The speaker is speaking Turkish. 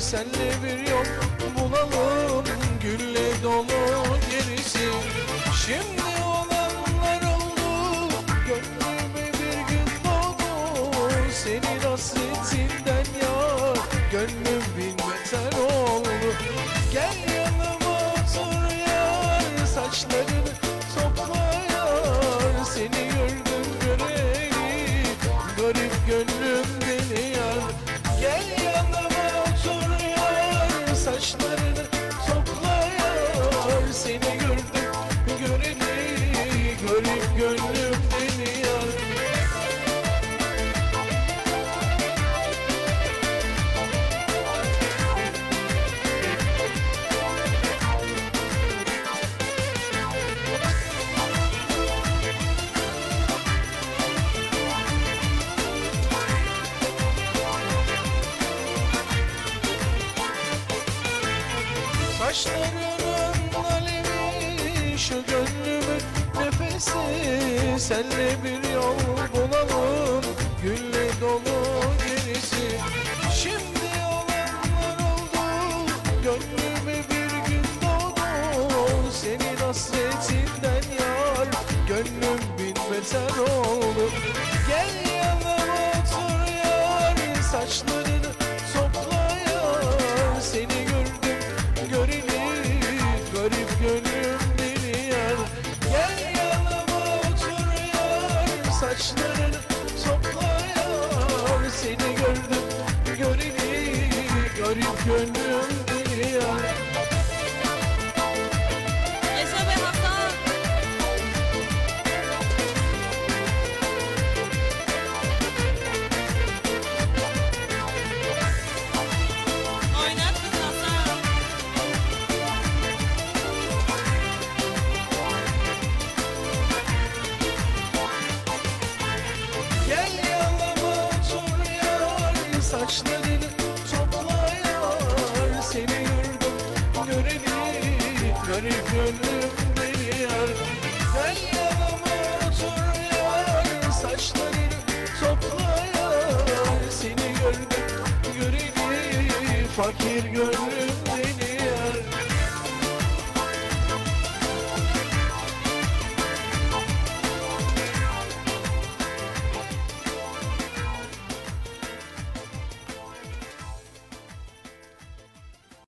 senle bir yol bulalım. Gülle dolu gerisi. Şimdi olanlar oldu Gönlüme bir gün doğdu. Senin hasretinden yar Gönlüm bin beter oldu. Gel yanıma otur yar Saçlarını topla yar Seni gördüm göreli Garip gönlüm beni yar Gel yanıma otur yar Saçlarını Saçlarının alevi şu gönlümün nefesi. Senle bir yol bulalım gülle dolu gerisi. Şimdi olanlar oldu gönlüme garip gönlüm beni yar Gel yanıma otur yar saçlarını topla yar Seni gördüm göreli garip gönlüm beni yar Saçlarını topla yar Seni gördüm göreli Garip gönlüm beni yar Gel yanıma otur yar Saçlarını topla yar Seni gördüm göreli Fakir gönlüm